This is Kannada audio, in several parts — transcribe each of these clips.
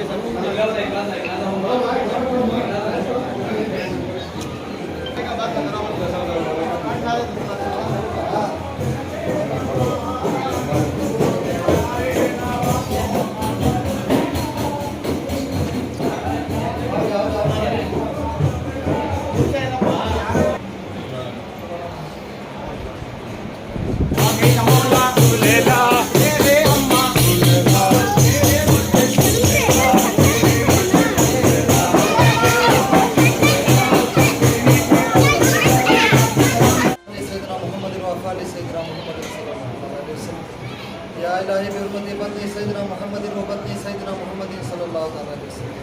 ऐकायचं ऐकायचं بطن سيدنا محمد وبطن سيدنا محمد صلى الله عليه وسلم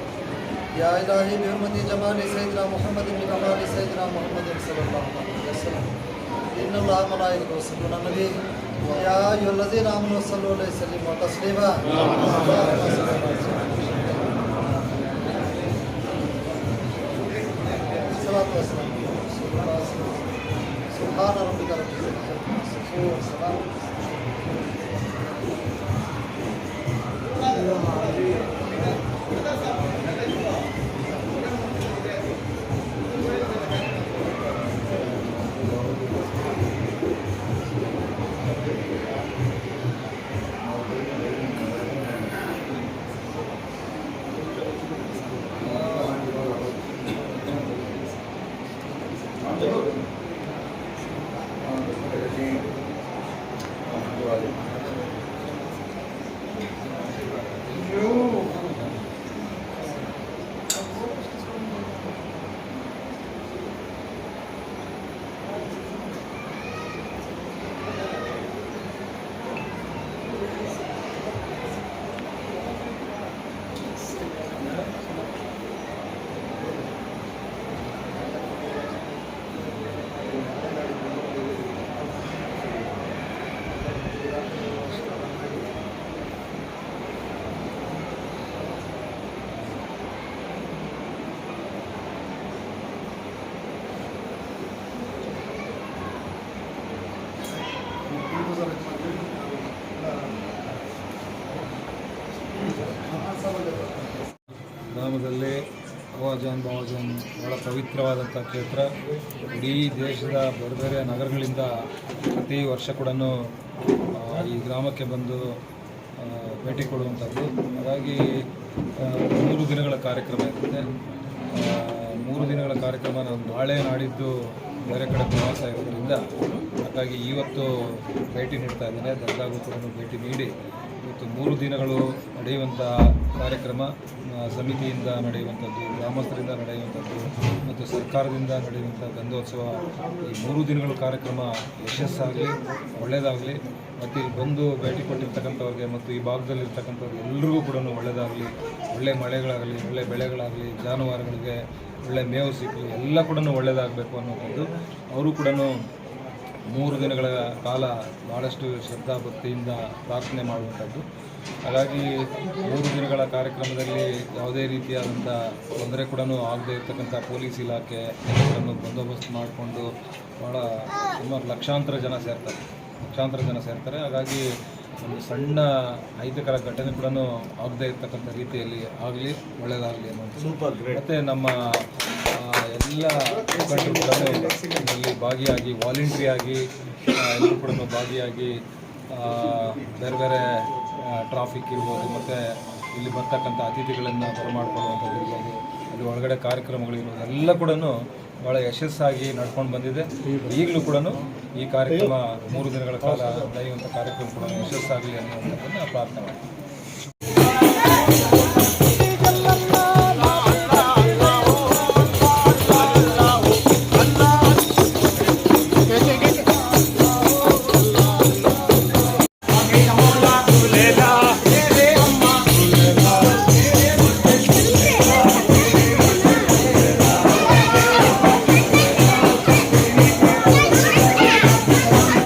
يا إلهي بحرمة جمال سيدنا محمد بكمال سيدنا محمد صلى الله عليه وسلم إن الله ملائكته يصلون على النبي يا أيها الذين آمنوا صلوا عليه وسلموا تسليما اللهم صل على الصلاة والسلام سبحان ربك رب العزة عما يصفون وسلام ಗ್ರಾಮದಲ್ಲಿ ಅವಾಜಾನ್ ಬಾವಾಜಾನ್ ಬಹಳ ಪವಿತ್ರವಾದಂಥ ಕ್ಷೇತ್ರ. ಇಡೀ ದೇಶದ ಬೇರೆ ಬೇರೆ ನಗರಗಳಿಂದ ಪ್ರತಿ ವರ್ಷ ಕೂಡ ಈ ಗ್ರಾಮಕ್ಕೆ ಬಂದು ಭೇಟಿ ಕೊಡುವಂಥದ್ದು. ಹಾಗಾಗಿ ಮೂರು ದಿನಗಳ ಕಾರ್ಯಕ್ರಮ ಇರುತ್ತೆ. ಮೂರು ದಿನಗಳ ಕಾರ್ಯಕ್ರಮ ನಾನು ನಾಳೆ ನಾಡಿದ್ದು ಬೇರೆ ಕಡೆ ಪ್ರವಾಸ ಇರೋದ್ರಿಂದ, ಹಾಗಾಗಿ ಇವತ್ತು ಭೇಟಿ ನೀಡ್ತಾ ಇದ್ದೇನೆ. ದರ್ಗಾಗೂ ಕೂಡ ಭೇಟಿ ನೀಡಿ ಇವತ್ತು ಮೂರು ದಿನಗಳು ನಡೆಯುವಂಥ ಕಾರ್ಯಕ್ರಮ ಸಮಿತಿಯಿಂದ ನಡೆಯುವಂಥದ್ದು, ಗ್ರಾಮಸ್ಥರಿಂದ ನಡೆಯುವಂಥದ್ದು ಮತ್ತು ಸರ್ಕಾರದಿಂದ ನಡೆಯುವಂಥ ಗಂಧೋತ್ಸವ. ಈ ಮೂರು ದಿನಗಳ ಕಾರ್ಯಕ್ರಮ ಯಶಸ್ಸಾಗಲಿ ಒಳ್ಳೆಯದಾಗಲಿ ಮತ್ತು ಇಲ್ಲಿ ಬಂದು ಭೇಟಿ ಕೊಟ್ಟಿರ್ತಕ್ಕಂಥವ್ರಿಗೆ ಮತ್ತು ಈ ಭಾಗದಲ್ಲಿರ್ತಕ್ಕಂಥವ್ರಿಗೆ ಎಲ್ರಿಗೂ ಕೂಡ ಒಳ್ಳೆಯದಾಗಲಿ ಒಳ್ಳೆ ಮಳೆಗಳಾಗಲಿ, ಒಳ್ಳೆ ಬೆಳೆಗಳಾಗಲಿ, ಜಾನುವಾರುಗಳಿಗೆ ಒಳ್ಳೆ ಮೇವು ಸಿಕ್ಕಲಿ ಎಲ್ಲ ಕೂಡ ಒಳ್ಳೆಯದಾಗಬೇಕು ಅನ್ನೋದು ಅವರು ಕೂಡ ಮೂರು ದಿನಗಳ ಕಾಲ ಭಾಳಷ್ಟು ಶ್ರದ್ಧಾ ಭಕ್ತಿಯಿಂದ ಪ್ರಾರ್ಥನೆ ಮಾಡುವಂಥದ್ದು. ಹಾಗಾಗಿ ಮೂರು ದಿನಗಳ ಕಾರ್ಯಕ್ರಮದಲ್ಲಿ ಯಾವುದೇ ರೀತಿಯಾದಂಥ ತೊಂದರೆ ಕೂಡ ಆಗದೇ ಇರತಕ್ಕಂಥ ಪೊಲೀಸ್ ಇಲಾಖೆ ಎಲ್ಲರನ್ನು ಬಂದೋಬಸ್ತ್ ಮಾಡಿಕೊಂಡು ಭಾಳ ಸುಮಾರು ಲಕ್ಷಾಂತರ ಜನ ಸೇರ್ತಾರೆ ಲಕ್ಷಾಂತರ ಜನ ಸೇರ್ತಾರೆ. ಹಾಗಾಗಿ ಒಂದು ಸಣ್ಣ ಅಹಿತಕರ ಘಟನೆ ಕೂಡ ಆಗದೇ ಇರತಕ್ಕಂಥ ರೀತಿಯಲ್ಲಿ ಆಗಲಿ ಒಳ್ಳೆಯದಾಗಲಿ ಅನ್ನೋದು ಮತ್ತು ನಮ್ಮ ಎಲ್ಲ ಕೂಡ ಇದರಲ್ಲಿ ಭಾಗಿಯಾಗಿ ವಾಲಂಟ್ರಿ ಆಗಿ ಆ, ಎಲ್ಲರೂ ಕೂಡ ಭಾಗಿಯಾಗಿ ಬೇರೆ ಬೇರೆ ಟ್ರಾಫಿಕ್ ಇರ್ಬೋದು ಮತ್ತು ಇಲ್ಲಿ ಬರ್ತಕ್ಕಂಥ ಅತಿಥಿಗಳನ್ನು ಬರಮಾಡ್ಕೊಳ್ಳುವಂಥದ್ದು ಇರ್ಬೋದು ಅಲ್ಲಿ ಒಳಗಡೆ ಕಾರ್ಯಕ್ರಮಗಳಿರ್ಬೋದು ಎಲ್ಲ ಕೂಡ ಭಾಳ ಯಶಸ್ಸಾಗಿ ನಡ್ಕೊಂಡು ಬಂದಿದೆ. ಈಗಲೂ ಕೂಡ ಈ ಕಾರ್ಯಕ್ರಮ ಮೂರು ದಿನಗಳ ಕಾಲ ನಡೆಯುವಂಥ ಕಾರ್ಯಕ್ರಮ ಕೂಡ ಯಶಸ್ಸಾಗಲಿ ಅನ್ನುವಂಥದ್ದನ್ನು ಪ್ರಾರ್ಥನೆ ಮಾಡ್ತೀನಿ